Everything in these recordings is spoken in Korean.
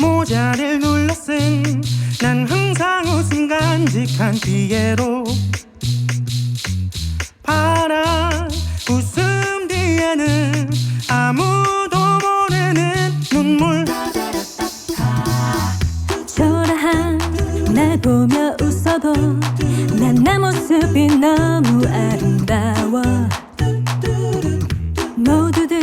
모자를 눌러 쓴 난 항상 웃음 간직한 피에로 바라 웃음 뒤에는 아무도 모르는 눈물. 초라한 날 보며 웃어도 난 나 모습이 너무 아름다워. 모두들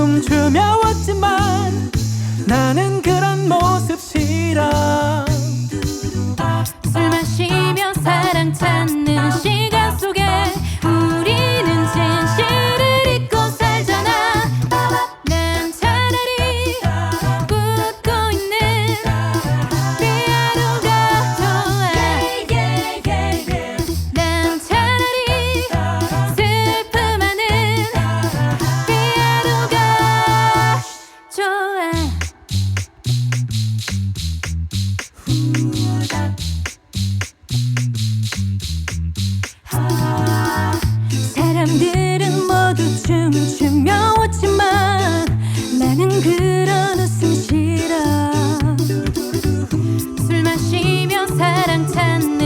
음, 춤추며 왔지만 나는 그런 모습 싫어 술 마시며 사랑 찾는 시 And ten.